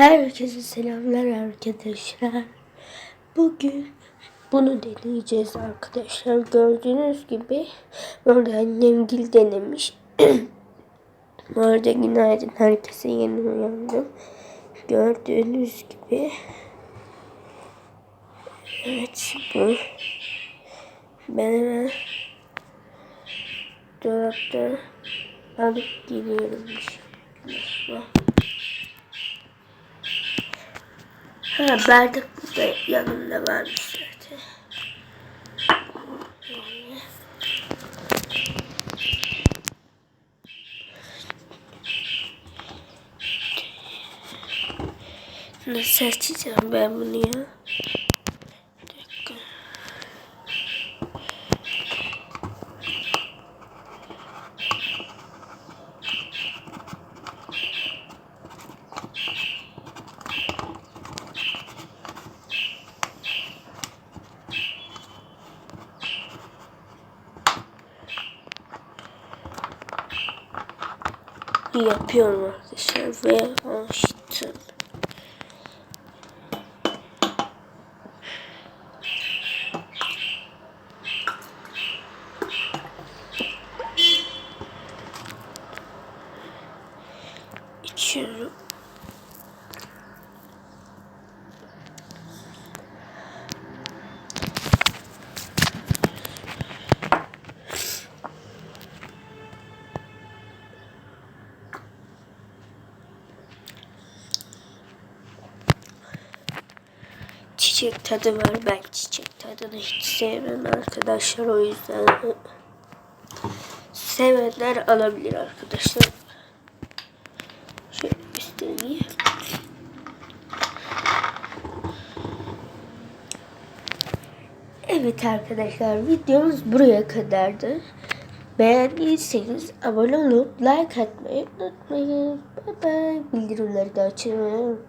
Herkese selamlar arkadaşlar. Bugün bunu deneyeceğiz arkadaşlar. Gördüğünüz gibi orada annem gil denemiş. Bu arada günaydın herkese yeni uyandım. Gördüğünüz gibi. Evet bu. Ben hemen dolapta alıp geliyorum. Şöyle. Ha bardak da yanında varmış zaten. Nasıl açacağım ben bunu ya? Yapıyorum arkadaşlar ve açtım. İçiyorum. Çiçek tadı var. Ben çiçek tadını hiç sevmem arkadaşlar. O yüzden sevenler alabilir arkadaşlar. Şöyle göstereyim. Evet arkadaşlar videomuz buraya kadardı. Beğendiyseniz abone olup like atmayı unutmayın. Bye bye. Bildirimleri de açın.